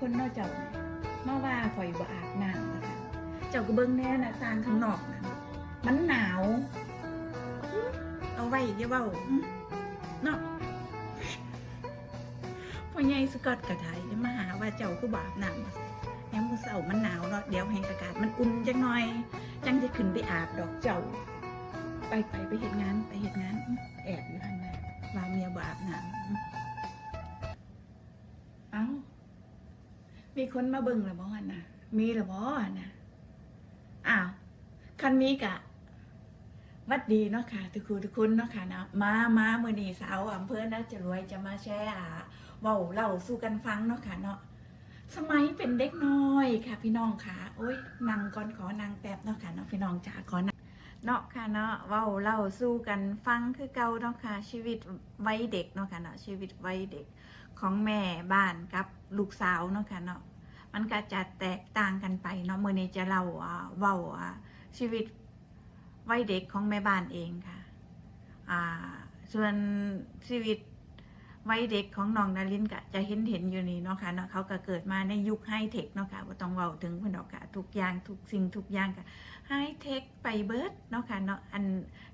คนเนอกเจ้าเนี่ยมาว่าข่อยบ่อาบน้ำว่าซั่นเจ้าก็เบิ่งแน่น้าต่างข้างนอกนั่นมันหนาว เอาไว้อย่าเว้าเนาะพ่อใหญ่สกอตก็ไดมาหาว่าเจ้าคือบ่อาบน้ำยามมื้อเช้ามันหนาวเนาะเดี๋ยวให้อากาศมันอุ่นจังหน่อย จังจะขึ้นไปอาบดอกเจ้า ไปไปไปเฮ็ดงานไปเฮ็ดงานแอบอยู่ทางหน้าว่าเมียบ่อาบน้ำอื้อเอ้า มีคนมาเบิ่งแล้วบ่นนะมีแล้วบ่นนะอ้าวคันมีกะวัดดีเนาะค่ะทุกคนทุกคนเนาะค่ะนะมามาเมื้อนี้สาวอำเภอน่าจะรวยจะมาแชร์อ่าเว้าเล่าสู่กันฟังเนาะค่ะเนาะสมัยเป็นเด็กน้อยค่ะ พี่น้องค่ะ โอ้ยนั่งก่อนขอนั่งแป๊บเนาะค่ะเนาะพี่น้องจ๋าขอนั่งเนาะค่ะเนาะเว้าเล่าสู้กันฟังคือเก่าเนาะค่ะ ชีวิตวัยเด็กเนาะค่ะเนาะชีวิตวัยเด็กของแม่บ้านกับ ลูกสาวเนาะค่ะเนาะมันก็จะแตกต่างกันไปเนาะเมื้อนี้จะเล่าอ่าเว้าอ่าชีวิตวัยเด็กของแม่บ้านเองค่ะอ่าส่วนชีวิตวัยเด็กของน้องนารินก็จะเห็นเห็นอยู่นี่เนาะค่ะเนาะเขาก็เกิดมาในยุคไฮเทคเนาะค่ะบ่ต้องเว้าถึงเพิ่นดอกค่ะทุกอย่างทุกสิ่งทุกอย่างก็ไฮเทคไปเบิร์ดเนาะค่ะเนาะอัน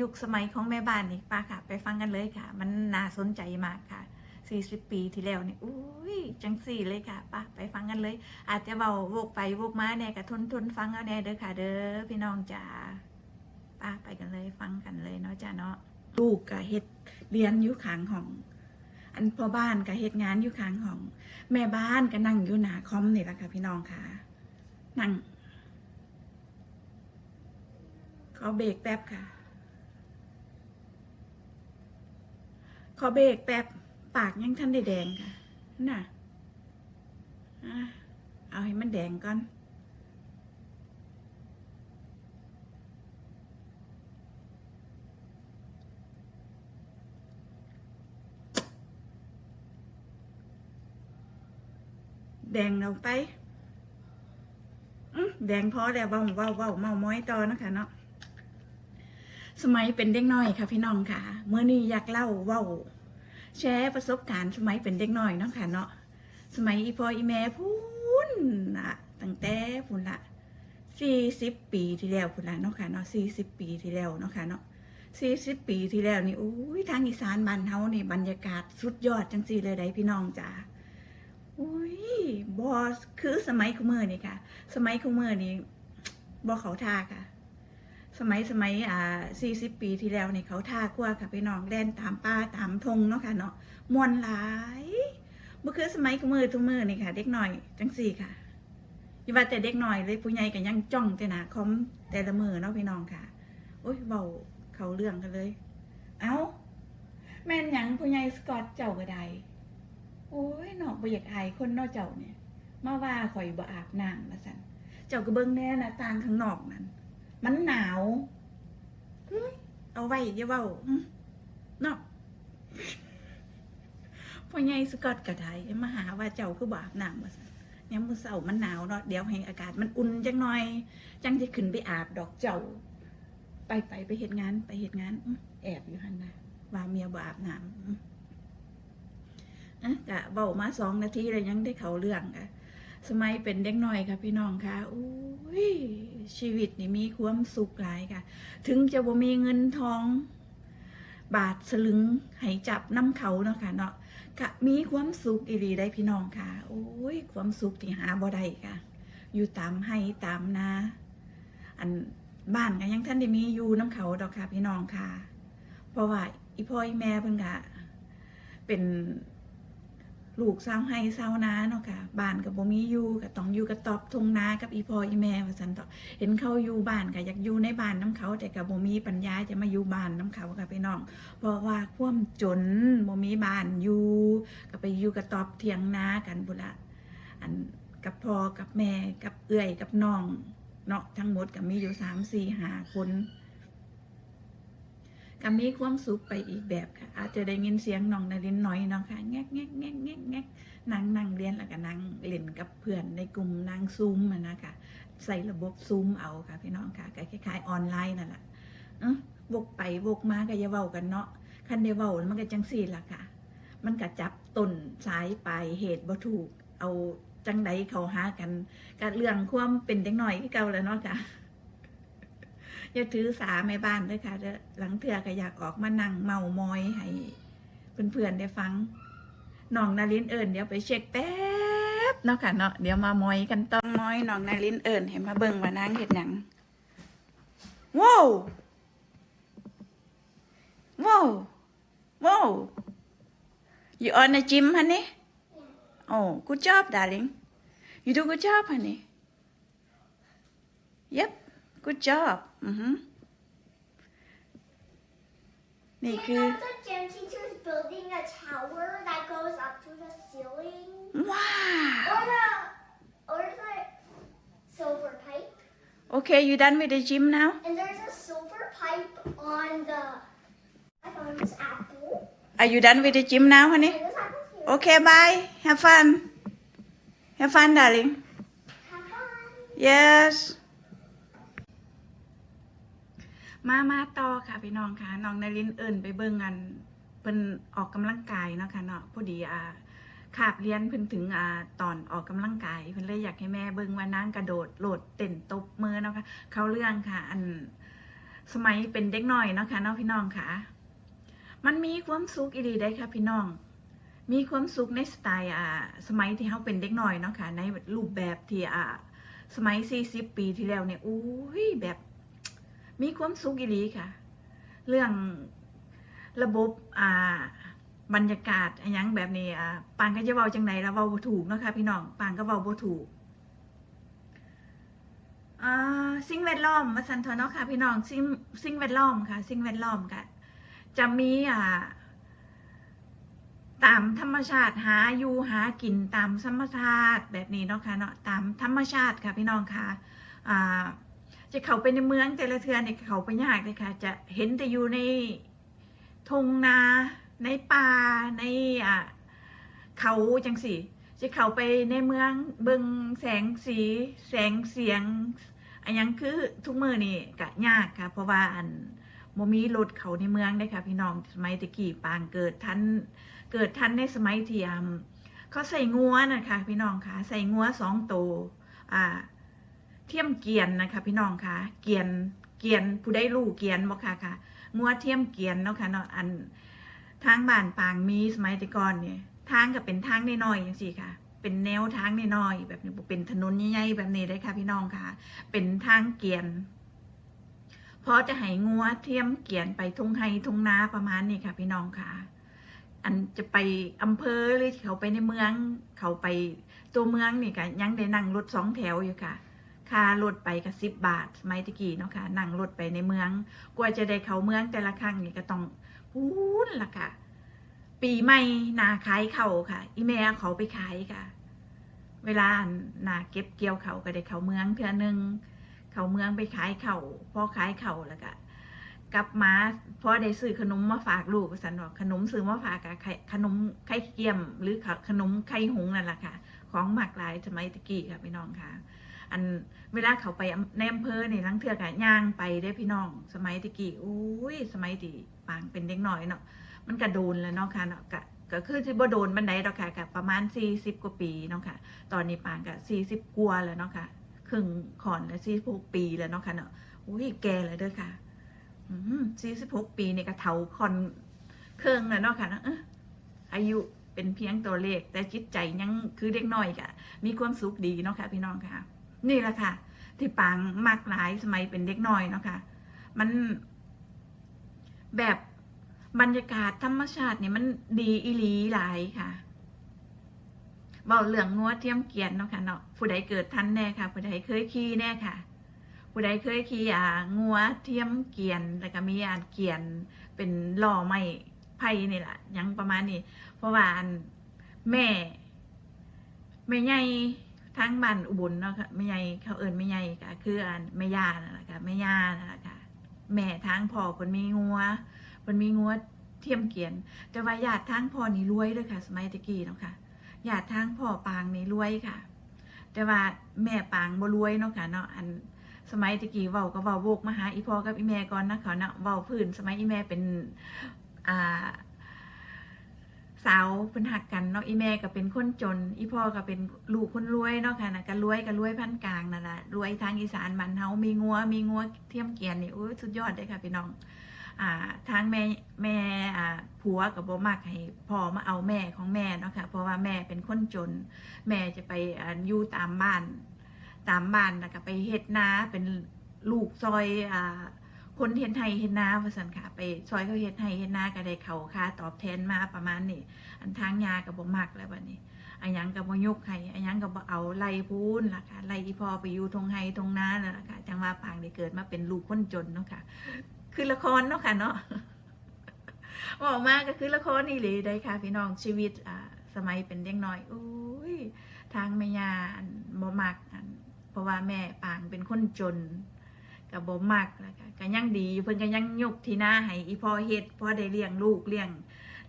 ยุคสมัยของแม่บ้านนี่ป้าค่ะ ไปฟังกันเลยค่ะ มันน่าสนใจมากค่ะ 40 ปีที่แล้วนี่อุ้ยจังสี่เลยค่ะป้าไปฟังกันเลย อาจจะเว้าวกไปวกมาแน่ก็ทนทนฟังเอาแน่เด้อค่ะ เด้อพี่น้องจ๋าป้าไปกันเลยฟังกันเลยเนาะจ้าเนาะลูกก็เฮ็ดเรียนอยู่ข้างห้อง อันพ่อบ้านก็เฮ็ดงานอยู่ข้างห้อง แม่บ้านก็นั่งอยู่หน้าคอมนี่แหละค่ะ พี่น้องค่ะ นั่งขอเบรกแป๊บค่ะ ขอเบรกแป๊บ ปากยังทันได้แดงค่ะน่ะเอาให้มันแดงก่อน แดงเราไปแดงพอแล้วเว้าเว้าเว้าเมาม้อยต่อนะคะเนาะสมัยเป็นเด็กน้อยค่ะพี่น้องค่ะเมื่อนี้อยากเล่าเว้า แชร์ประสบการณ์สมัยเป็นเด็กน้อยเนาะค่ะเนาะสมัยอีพออีแม่พูนอะตั้งแต่พูนละสี่สิบปีที่แล้วพูนละเนาะค่ะเนาะสี่สิบปีที่แล้วเนาะค่ะเนาะสี่สิบปีที่แล้วนี่อุ้ยทางอีสานบ้านเฮานี่บรรยากาศสุดยอดจังสี่เลยได้พี่น้องจ้าอุ้ยบอสคือสมัยคุเมือนี่ค่ะ สมัยคุเมือนี่บอเขาท่าค่ะ สมัยสมัยอ่าสี่สิบปีที่แล้วนี่เขาท่ากว่าค่ะพี่น้องแล่นตามป่าตามทงเนาะค่ะเนาะมวนหลายบ่อคือสมัยมือทุกมือนี่ค่ะเด็กหน่อยจังสี่ค่ะอย่าว่าแต่เด็กหน่อยเลยผู้ใหญ่ก็ยังจ้องแต่หนาคอมแต่ละมือเนาะพี่น้องค่ะโอ้ยเบาเขาเรื่องกันเลย เอ้า แม่นหยังผู้ใหญ่สกอตเจ้าก็ได้โอ้ยนอกบ่อยากอายคนนอกเจ้าเนี่ยมาว่าข่อยบ่อาบน้ำมาสั่นเจ้าก็เบิ่งแน่นะต่างข้างนอกนั่น มันหนาวหึเอาไว้อย่าเว้าหึเนาะพ่อใหญ่สกอตก็ได้มาหาว่าเจ้าคือบ่อาบน้ำมาสั่นยามมื้อเช้ามันหนาวเนาะเดี๋ยวให้อากาศมันอุ่นจังหน่อย จังจะขึ้นไปอาบดอกเจ้า ไปไปไปเฮ็ดงาน ไปเฮ็ดงานอื้อแอบอยู่หั่นน่ะว่าเมียบ่อาบน้ำอื้ออะกะเบามาสองนาทีเลยยังได้เขาเรื่องค่ะสมัยเป็นเด็กน้อยค่ะพี่น้องค่ะอุ้ย ชีวิตนี่มีความสุขหลายค่ะ ถึงจะบ่มีเงินทอง บาทสลึงให้จับน้ำเขาเนาะค่ะเนาะกะมีความสุขอีหลีได้พี่น้องค่ะ โอ้ย ความสุขที่หาบ่ได้ค่ะ อยู่ตามให้ตามนา อันบ้านก็ยังท่านได้มีอยู่น้ำเขาดอกค่ะ พี่น้องค่ะ เพราะว่าอีพ่ออีแม่เพิ่นกะเป็น ลูกสาวให้สาวนาเนาะค่ะบ้านกับบ่มีอยู่ก็ต้องอยู่กับตอบทงนากับอีพ่ออีแม่ว่าซั่นต่อเห็นเขาอยู่บ้านก็อยากอยู่ในบ้านน้ำเขา แต่ก็บ่มีปัญญาจะมาอยู่บ้านน้ำเขาค่ะพี่น้อง เพราะว่าความจนบ่มีบ้านอยู่ก็ไปอยู่กับตอบเถียงนากันพุ่นละอันกับพ่อกับแม่กับเอื้อยกับน้องเนาะทั้งหมดก็มีอยู่สามสี่ห้าคนก็มีความสุขไปอีกแบบค่ะ อาจจะได้ยินเสียงน้องนารินหน่อยเนาะค่ะแงกแงกแงกแงกแงก นั่งนั่งเรียนแล้วก็นั่งเล่นกับเพื่อนในกลุ่มนั่งซูมอะนะคะใส่ระบบซูมเอาค่ะพี่น้องค่ะก็คล้ายๆออนไลน์นั่นแหละอ้อวกไปวกมาก็อย่าเว้ากันเนาะคันได้เว้ามันก็จังซี่ล่ะค่ะ มันก็จับต้นสายปลายเหตุบ่ถูก เอาจังใดเขาหากันกเรื่องความเป็นเด็กหน่อยที่เก่าแล้วเนาะค่ะอย่าถือสาแม่บ้านด้วยค่ะเด้อหลังเถื่อก็อยากออกมานั่งเมามอยให้เพื่อนๆได้ฟัง น้องนารินเอิญเดี๋ยวไปเช็คแป๊บเนาะค่ะเนาะเดี๋ยวมามอยกันต้องมอยน้องนารินเอิญให้มาเบิ่งว่านางเฮ็ดหยังว้าวว้าวว้าว you on the gym honey oh good job darling you do good job honey yep good job อื They could. The gym teacher is building a tower that goes up to the ceiling? Wow. Or the, or the silver pipe. Okay, you done with the gym now? And there's a silver pipe on the, I found this apple. Are you done with the gym now, honey? Okay, bye. Have fun. Have fun, darling. Have fun. Yes. มามาต่อค่ะพี่น้องค่ะน้องนารินเอิญไปเบิ่งงานเพิ่นออกกำลังกายเนาะค่ะเนาะพอดีอ่าขาบเรียนเพิ่นถึงอ่าตอนออกกำลังกายเพิ่นเลยอยากให้แม่เบิ่งว่านางกระโดดโหลดเต้นตบมือเนาะค่ะเขาเรื่องค่ะ อันสมัยเป็นเด็กน้อยเนาะค่ะเนาะพี่น้องค่ะ มันมีความสุขอีดีได้ค่ะพี่น้อง มีความสุขในสไตล์อ่าสมัยที่เขาเป็นเด็กน้อยเนาะค่ะในรูปแบบที่อ่าสมัย40ปีที่แล้วเนี่ยอุ้ยแบบ มีความสุขอีหลีค่ะ เรื่องระบบอ่าบรรยากาศอนหยังแบบนี้อ่าปางก็จะเว้าจังไหนแล้วเว้าบ่ถูกเนาะค่ะพี่น้องปางก็เว้าบ่ถูกอ่าสิ่งแวดล้อมมาสันทอเนาะค่ะพี่น้องสิ่งสิ่งแวดล้อมค่ะ สิ่งแวดล้อมค่ะจะมีอ่าตามธรรมชาติหาอยู่หากินตามธรรมชาติแบบนี้เนาะค่ะเนาะตามธรรมชาติค่ะพี่น้องค่ะอ่า จะเข้าไปในเมืองแต่ละเทือเนี่ยเขาไปยากเลยค่ะ จะเห็นแต่อยู่ในทงนา ในป่าในอ่าเขาจังสิจะเข้าไปในเมืองเบิงแสงสี แสงเสียงอันยังคือทุกมือนี่กะยากค่ะ เพราะว่าอันโมมีรถเขาในเมืองได้ค่ะพี่น้องสมัยตะกี้ปางเกิดทันเกิดทันในสมัยเทียมเขาใส่งัวนะคะพี่น้องค่ะ ใส่งัวสองตัวอ่า เทียมเกียนนะคะพี่น้องคะเกียนเกียนผู้ได้ลูกเกียนบ่ค่ะค่ะงัวเทียมเกียนเนาะค่ะเนาะอันทางบ้านปางมีสมัยแต่ก่อนเนี่ยทางก็เป็นทางน้อยๆอย่างสี่ค่ะ เป็นแนวทางน้อยๆแบบนี้เป็นถนนใหญ่ๆแบบนี้เลยค่ะพี่น้องค่ะ เป็นทางเกียนพอจะให้งัวเทียมเกียนไปทุ่งไฮทุ่งนาประมาณนี้ค่ะ พี่น้องค่ะอันจะไปอำเภอหรือเขาไปในเมือง เขาไปตัวเมืองนี่ก็ยังได้นั่งรถสองแถวอยู่ค่ะ ค่ารถไปก็สิบบาทสมัยตะกี้เนาะค่ะนั่งรถไปในเมือง กว่าจะได้เข้าเมืองแต่ละครั้งนี่ก็ต้องพูนล่ะค่ะ ปีใหม่นาขายเขาค่ะ อีแม่เขาไปขายค่ะ เวลานาเก็บเกี่ยวเขาก็ได้เข้าเมืองเพื่อนึงเข้าเมืองไปขายเขาพอขายเขาแล้วก็กลับมาพอได้ซื้อขนมมาฝากลูกสันบอกขนมซื้อมาฝากกับขนมไข่เกียม หรือขนมไข่หงนั่นแหละค่ะ ของหมากหลายสมัยตะกี้ค่ะพี่น้องค่ะ อันเวลาเขาไปในอำเภอในลังเทือกะย่างไปได้พี่น้อง สมัยตะกี้อุ้ยสมัยที่ปางเป็นเด็กน้อยเนาะมันกระโดนแล้วเนาะค่ะเนาะกะก็คือที่บ่โดนบันไดดอกค่ะกับประมาณ 40 กว่าปีเนาะค่ะ ตอนนี้ปางก็40 กว่าแล้วเนาะค่ะครึ่งขอนแล้ว46ปีแล้วเนาะค่ะเนาะอุ้ยแก่แล้วเด้อค่ะอืม46ปีนี่ก็เฒ่าคอนเครื่องแล้วเนาะค่ะเนาะเอออายุเป็นเพียงตัวเลขแต่จิตใจยังคือเด็กน้อยกะมีความสุขดีเนาะค่ะพี่น้องค่ะ นี่แหละค่ะ ที่ปางมากหลายสมัยเป็นเด็กน้อยเนาะค่ะ มันแบบบรรยากาศธรรมชาติเนี่ยมันดีอีหลีหลายค่ะบอกเรื่องงัวเทียมเกียนเนาะค่ะเนาะผู้ใดเกิดทันแน่ค่ะ ผู้ใดเคยขี่แน่ค่ะ ผู้ใดเคยขี่อ่างัวเทียมเกียนแล้วก็มีอ่านเกียนเป็นล่อไม้ไผ่นี่แหละยังประมาณนี้เพราะว่าแม่แม่ใหญ่ ทางบ้านอุบลเนาะค่ะแม่ใหญ่เขาเอิ้นแม่ใหญ่ก็คืออันแม่ย่านั่นแหละค่ะแม่ย่านั่นแหละค่ะแม่ทางพ่อเพิ่นมีงัวเพิ่นมีงัวเทียมเกียน แต่ว่าญาติทางพ่อนี่รวยเด้อค่ะ สมัยตะกี้เนาะค่ะญาติทางพ่อปางนี่รวยค่ะ แต่ว่าแม่ปางบ่รวยเนาะค่ะเนาะอันสมัยตะกี้เว้าก็เว้าโวกมาหาอีพ่อกับอีแม่ก่อนนะเขาเนาะเว้าพื้นสมัยอีแม่เป็นอ่า สาวเพิ่นหักกันเนาะอีแม่ก็เป็นคนจน อีพ่อก็เป็นลูกคนรวยเนาะค่ะนะก็รวยก็รวยพันกลางนั่นแหละรวยทางอีสานบ้านเฮามีงัวมีงัวเทียมเกียนนี่โอ้ยสุดยอดเลยค่ะพี่น้องอ่าทางแม่แม่อ่าผัวกับบ่มักให้พ่อมาเอาแม่ของแม่เนาะค่ะเพราะว่าแม่เป็นคนจน แม่จะไปอ่าอยู่ตามบ้าน ตามบ้านแล้วก็ไปเฮ็ดนาเป็นลูกซอยอ่า คนเฮ็ดไห้เฮ็ดนาว่าซั่นค่ะไปซอยเขาเฮ็ดไห้เฮ็ดนาก็ได้เขาค่าตอบแทนมาประมาณนี้อันทางยาก็บ่มักแล้วบัดนี้อันยังก็บ่ยกให้อันยังก็บ่เอาไล่พูนล่ะค่ะไล่อีพอไปอยู่ทงไห้ทงนานั่นล่ะค่ะจังว่าปางได้เกิดมาเป็นลูกคนจนเนาะค่ะ คือละครเนาะค่ะเนาะออกมาก็คือละครนี่เลยได้ค่ะ พี่น้องชีวิตอ่าสมัยเป็นเด็กน้อยอุ้ยทางแม่ยานบ่มักอันเพราะว่าแม่ปางเป็นคนจน กับบ่มักแล้วก็ก็ยังดีอยู่เพิ่นก็ยังยกที่หน้าให้อีพ่อเฮ็ดพ่อได้เลี้ยงลูกเลี้ยง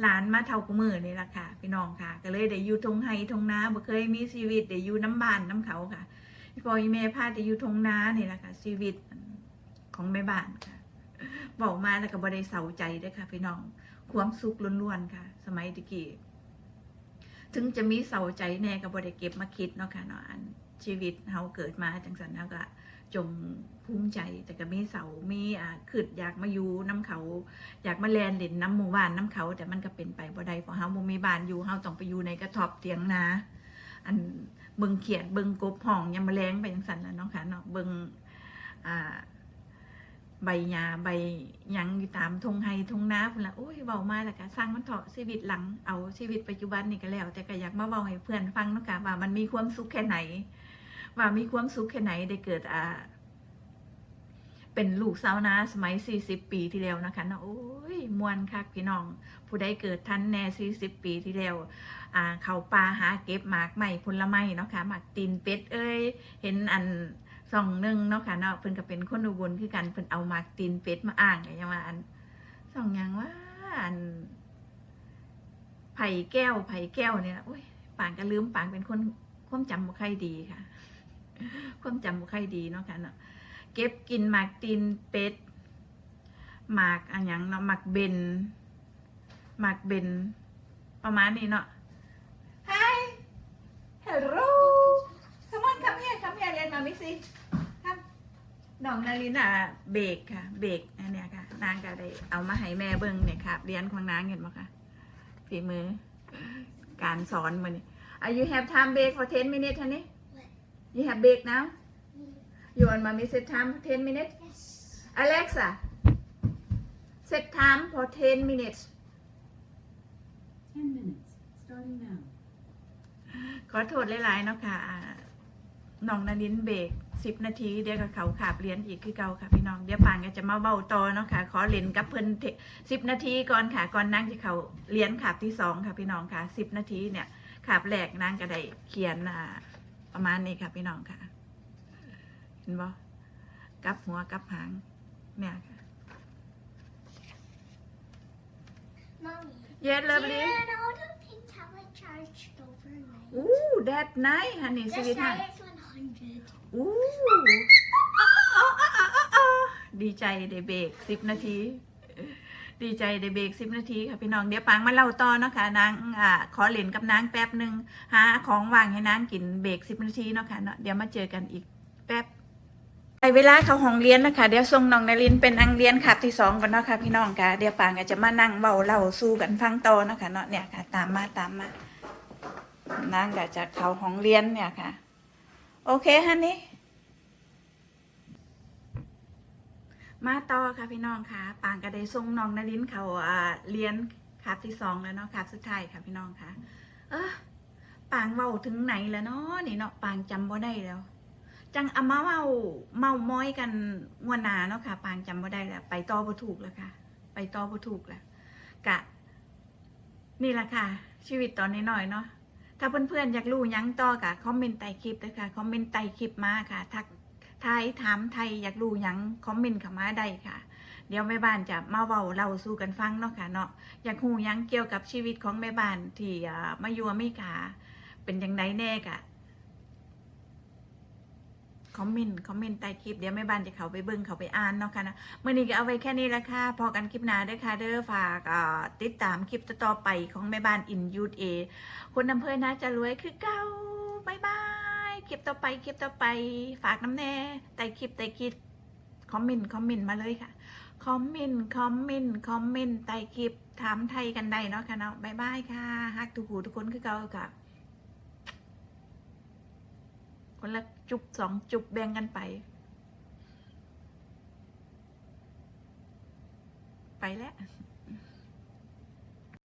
หลานมาเท่ากับมือนี่ล่ะค่ะพี่น้องค่ะ ก็เลยได้อยู่ทงไห้ทงนาบ่เคยมีชีวิตได้อยู่น้ำบ้านน้ำเขาค่ะอีพ่ออีแม่พาได้อยู่ทงนานี่ล่ะค่ะ ชีวิตของแม่บ้านค่ะบอกมาแล้วก็บ่ได้เศร้าใจด้วยค่ะ พี่น้องความสุขล้วนๆค่ะ สมัยตะกี้ถึงจะมีเศร้าใจแน่ก็บ่ได้เก็บมาคิดเนาะค่ะเนาะอันชีวิตเฮาเกิดมาจังสันเฮาก็ จงภูมิใจแต่ก็มีเสามีอ่าขึ้นอยากมาอยู่น้ำเขา อยากมาแลนเล่นน้ำหมู่บ้านน้ำเขา แต่มันก็เป็นไปบ่ได้เพราะเฮาบ่มีบ้านอยู่เฮาต้องไปอยู่ในกระทอมเตียงนาอันเบิงเขียดเบิงกบห้องยามาแมลงไปจังซั่นล่ะเนาะค่ะเนาะเบิงอ่าใบหญ้าใบหยังอยู่ตามทงไฮทงนาพุ่นละโอ้ยเบามาแล้วก็สร้างมันเถาะชีวิตหลังเอาชีวิตปัจจุบันนี่ก็แล้ว แต่ก็อยากมาเบาให้เพื่อนฟังเนาะค่ะว่ามันมีความสุขแค่ไหน ว่ามีความสุขแค่ไหนได้เกิดอ่าเป็นลูกสาวนาสมัย 40 ปีที่แล้วนะคะนะโอ้ยมวนคักพี่น้อง ผู้ใดเกิดทันแน่ 40 ปีที่แล้วอ่าเขาป่าหาเก็บหมากใหม่ผลไม้เนาะค่ะหมากตีนเป็ดเอ้ยเห็นอันสองหนึ่งเนาะค่ะเนาะเพิ่นก็เป็นคนอุบลคือกันเพิ่นเอาหมากตีนเป็ดมาอ้างไงยังว่าอันสองอย่างว่าอันไผ่แก้วไผ่แก้วเนี่ยโอ้ยปางก็ลืมปางเป็นคนความจำบ่ค่อยดีค่ะ ความจำบ่ค่อยดีเนาะค่ะเนาะเก็บกินหมากตีนเป็ดหมากอันยังเนาะหมากเบนหมากเบนประมาณนี้เนาะ Hi Hello Come on come here come here เรียนมามิสิครับน้องนาริน่ะเบรกค่ะ เบรกอันเนี้ยค่ะ นางก็ได้เอามาให้แม่เบิ่งเนี่ยค่ะเรียนของนางเห็นไหมคะฝีมือ การสอนมันนี่ Are you have time break for 10 minutes honey You have break now You want mommy set time for 10 minutes Yes. Alexa set time for 10 minutes 10 minutes, starting now. ขอโทษหลายๆเนาะค่ะอ่าน้องนาดินเบรกสิบนาที เดี๋ยวกับเขาขาบเรียนอีกคือเก่าค่ะพี่น้อง เดี๋ยวปางก็จะมาเบ้าต่อเนาะค่ะ ขอเล่นกับเพิ่นสิบนาทีก่อนค่ะ ก่อนนั่งที่เขาเรียนขาบที่สองค่ะพี่น้องค่ะสิบนาทีเนี่ยขาบแรกนั่งก็ได้เขียนอ่า ประมาณนี้ค่ะพี่น้องค่ะ เห็นบ่กับหัวกับหางเนี่ยค่ะ Mommy. Yes, Do lovely. you know the pink tablet charged overnight? อู้ that nice honey The sweet honey size 100. อู้อ๋ออ๋ออ๋ออ๋ออ๋อดีใจได้เบรกสิบนาที ดีใจได้เบรกสิบนาทีค่ะพี่น้องเดี๋ยวปังมาเล่าต่อเนาะค่ะนางอ่าขอเล่นกับนางแป๊บหนึ่งหาของวางให้นางกินเบรกสิบนาทีเนาะค่ะเนาะเดี๋ยวมาเจอกันอีกแป๊บในเวลาเขาห้องเรียนนะคะเดี๋ยวส่งน้องนารินเป็นนังเรียนขับที่สองกันเนาะค่ะพี่น้องค่ะเดี๋ยวปางก็จะมานั่งเบาเล่าสู้กันฟังต่อเนาะค่ะเนาะเนี่ยค่ะ ตามมาตามมานางก็จะเขาห้องเรียนเนี่ยค่ะ โอเคฮันนี่ มาต่อค่ะพี่น้องค่ะปางก็ได้ส่งน้องนลินเขาเรียนคาบที่สองแล้วเนาะคาบสุดท้ายค่ะพี่น้องค่ะ เออปางเว้าถึงไหนแล้วเนาะนี่เนาะปางจำบ่ได้แล้ว จังเอามาเว้าเมาม้อยกันงวนาเนาะค่ะ ปางจำบ่ได้แล้ว ไปต่อบ่ถูกแล้วค่ะ ไปต่อบ่ถูกแล้วกะ นี่แหละค่ะ ชีวิตตอนน้อยๆเนาะถ้าเพื่อนๆอยากรู้ยังต่อกะคอมเมนต์ใต้คลิปเลยค่ะคอมเมนต์ใต้คลิปมาค่ะ ทัก ไทยถามไทยอยากรู้หยังคอมเมนต์เข้ามาได้ค่ะ เดี๋ยวแม่บ้านจะมาเว้าเล่าสู่กันฟังเนาะค่ะเนาะอยากรู้หยังเกี่ยวกับชีวิตของแม่บ้านที่มาอยู่อเมริกาเป็นยังไงแน่กะคอมเมนต์คอมเมนต์ใต้คลิปเดี๋ยวแม่บ้านจะเขาไปเบิ่งเขาไปอ่านเนาะค่ะนะเมื่อนี้ก็เอาไว้แค่นี้ละค่ะพอกันคลิปหน้าด้อค่ะเด้อฝากติดตามคลิปต่อไปของแม่บ้านอินยูทเอคนอำเภอน่าจะรวยคือเก่า คลิปต่อไปคลิปต่อไปฝากน้ำแน่ใต้คลิปใต้คลิปคอมเมนต์คอมเมนต์มาเลยค่ะคอมเมนต์คอมเมนต์คอมเมนต์ใต้คลิปถามไทยกันได้เนาะค่ะเนาะบายบายค่ะฮักทุกหูทุกคนคือเก่าค่ะคนละจุบสองจุบแบ่งกันไป ไปแล้ว